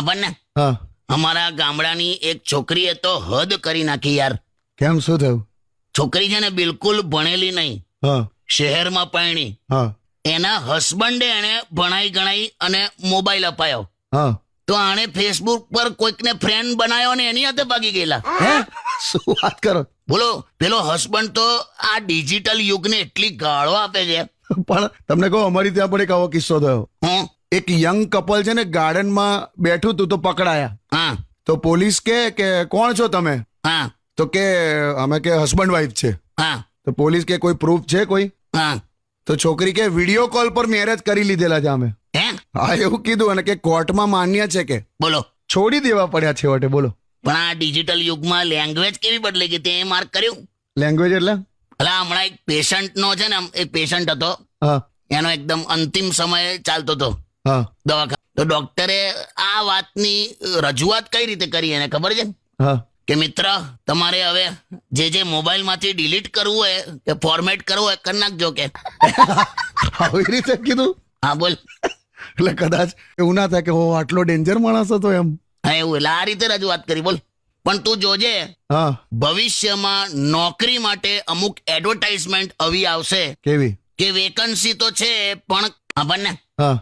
આપણને હા. અમારા ગામડાની એક છોકરીએ તો હદ કરી નાખી યાર. કેમ શું થયું? છોકરી છે ને બિલકુલ ભણેલી નહીં. હા. શહેરમાં પરણી. હા. એના હસબન્ડે એને ભણાઈ ગણાઈ અને મોબાઈલ અપાયો. હા. તો આણે ફેસબુક પર કોઈકને ફ્રેન્ડ બનાવ્યો ને એની હાથે ભાગી ગયેલા. હે? શું વાત કરો? બોલો પેલો હસબન્ડ તો આ ડિજિટલ યુગને એટલી ગાળો આપે છે. પણ તમને કહો અમારી ત્યાં પણ એક આવો કિસ્સો થયો. હું એક યંગ કપલ છે ને ગાર્ડનમાં બેઠું તું તો પકડાયા. હા. તો પોલીસ કે કે કોણ છો તમે? હા. તો કે અમે કે હસબન્ડ વાઈફ છે. હા. તો પોલીસ કે કોઈ પ્રૂફ છે કોઈ? હા. તો છોકરી કે વીડિયો કોલ પર મેરેજ કરી લીધેલા છે અમે. હે? હા એવું કીધું અને કે કોર્ટમાં માન્ય છે કે. બોલો. છોડી દેવા પડ્યા છેવટે બોલો. પણ આ ડિજિટલ યુગમાં લેંગ્વેજ કેવી બદલાઈ ગઈ તે માર્ક કર્યું? લેંગ્વેજ એટલે? એટલે હમણાં એક પેશન્ટ નો છે ને એક પેશન્ટ હતો. હા. એનો એકદમ અંતિમ સમય ચાલતો હતો. દવાખાના તો ડોક્ટરે આ વાતની રજૂઆત કઈ રીતે કરી એને ખબર છે? કે મિત્ર તમારે હવે જે જે મોબાઈલમાંથી ડિલીટ કરવું હોય કે ફોર્મેટ કરવું હોય કરી નાખજો કે. આવી રીતે કીધું? હા બોલ. એટલે કદાચ એવું ના થાય કે હો આટલો ડેન્જર માણસ હતો એમ. હા એવું એટલે આ રીતે રજૂઆત કરી બોલ. પણ તું જોજે હા. ભવિષ્યમાં નોકરી માટે અમુક એડવર્ટાઇઝમેન્ટ આવી આવશે. કેવી? કે વેકન્સી તો છે પણ આપણને હા.